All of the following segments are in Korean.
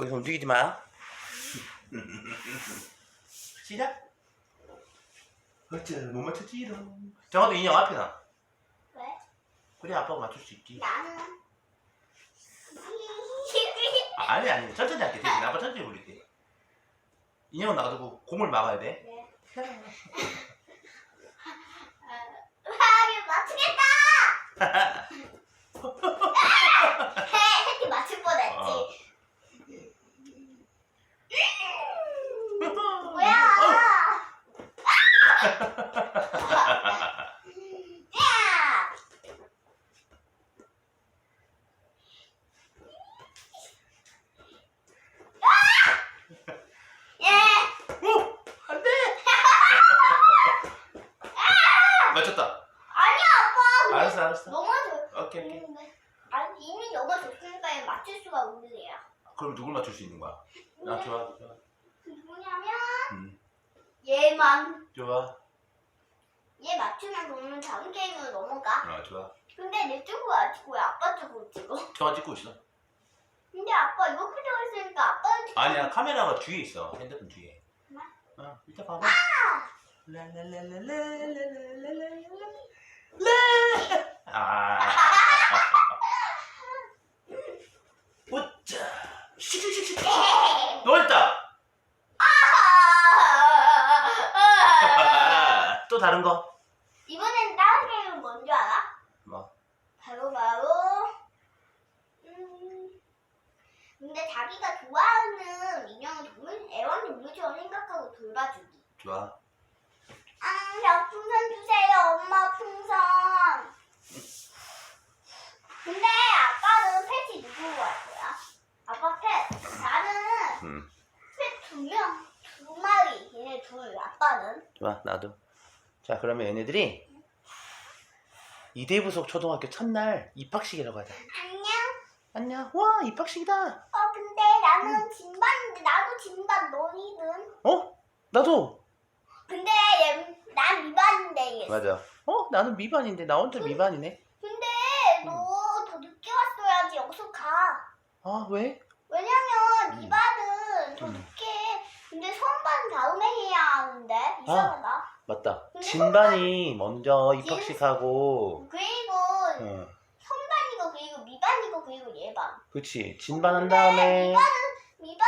거기서 움직이지 마. 시작. 어째 못 맞췄지롱. 정화도 인형 앞에 놔. 왜? 그래 아빠가 맞출 수 있지. 나는 아, 아니 아니 천천히 할게. 대신 아빠 천천히 굴릴게. 인형 놔두고 공을 막아야 돼. 네. 하기 맞추겠다. 해 맞출 뻔했지. 어. 뭐야? 야! 예! 오! 안 돼! 맞췄다. 아니야, 아빠. 근데 알았어, 알았어. 넘어져. 오케이, 오케이. 음, 아니, 이미 넘어졌으니까 얘 맞출 수가 없네요. 그럼 누굴 맞출 수 있는 거야? 아, 좋아, 좋아. 누구냐면 음, 얘만. 좋아. 얘 맞추면 그러면 다음 게임으로 넘어가. 아, 좋아. 근데 내 쪽으로 안 찍고 왜 아빠 쪽으로 찍어? 정화 찍고 있어. 근데 아빠 이거 크게 했으니까 아빠는 찍 아니야, 카메라가 뒤에 있어. 핸드폰 뒤에. 어, 이따 봐봐. 랄랄랄랄랄랄랄랄랄랄 랄. 아. 웃자. 너 했다. 또 다른 거. 이번엔 다른 게임은 뭔지 알아? 뭐? 바로 바로 음 근데 자기가 좋아하는 인형을 동물 애완 동물처럼 생각하고 돌봐주기. 좋아. 엄마 풍선. 근데 아빠는 펫이 누구로 할 거야? 아빠 펫. 나는 음. 펫두 명, 두 마리. 얘네 둘. 아빠는. 좋아, 나도. 자, 그러면 얘네들이 이대부속 초등학교 첫날 입학식이라고 하자. 안녕. 안녕. 와, 입학식이다. 어, 근데 나는 진반인데 나도 진반 너희는. 어? 나도. 근데 얘, 난 미반인데 얘. 맞아. 어? 나는 미반인데 나 혼자 미반이네. 근데 너 더 늦게 왔어야지 여기서 가. 아, 왜? 왜냐면 음. 미반은 더 음. 늦게 근데 선반 다음에 해야 하는데 이상하다. 맞다. 근데 진반이 먼저 입학식하고 그리고 어, 선반이고 그리고 미반이고 그리고 예반. 그치. 진반 한 다음에 미반은 미반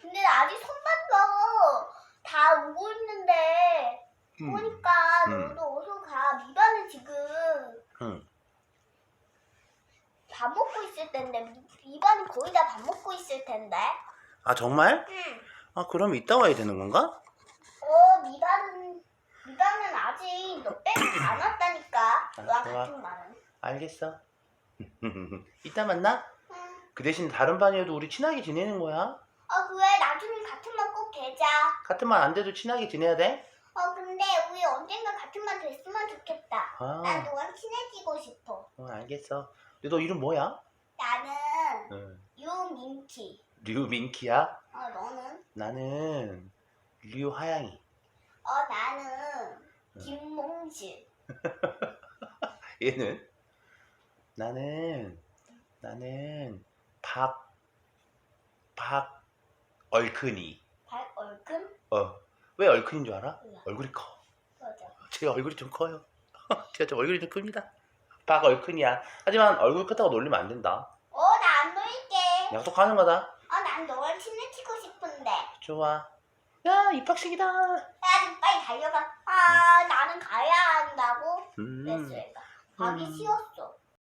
근데 아직 선반도 다 오고 있는데 음, 보니까 음. 너도 어서 가. 미반은 지금 음. 밥 먹고 있을 텐데 미반은 거의 다 밥 먹고 있을 텐데. 아, 정말? 응. 아, 그럼 이따 와야 되는 건가? 어, 미반은 미반은 아직 너 빼고 안 왔다니까. 아, 너랑 좋아. 같은 말은. 알겠어. 이따 만나? 응. 그 대신 다른 반이어도 우리 친하게 지내는 거야. 어, 그래. 나중에 같은 반꼭 계자. 같은 반안 돼도 친하게 지내야 돼? 어, 근데 우리 언젠가 같은 반 됐으면 좋겠다. 난 아, 너랑 친해지고 싶어. 어, 알겠어. 근데 너 이름 뭐야? 나는 응. 유민키. 류민키야? 어, 너는? 나는 류하양이. 어, 나는 김몽실. 얘는? 나는 나는 박 박 얼큰이. 발 얼큰? 어. 왜 얼큰인 줄 알아? 몰라. 얼굴이 커. 맞아. 제가 얼굴이 좀 커요. 제가 좀 얼굴이 좀 큽니다. 박 얼큰이야. 하지만 얼굴 크다고 놀리면 안 된다. 어, 나 안 놀릴게. 약속하는 거다. 어, 난 너랑 친해지고 싶은데. 좋아. 야 입학식이다. 야, 좀 빨리 달려가. 아, 나는 가야 한다고. 음. 가기 음. 싫었어.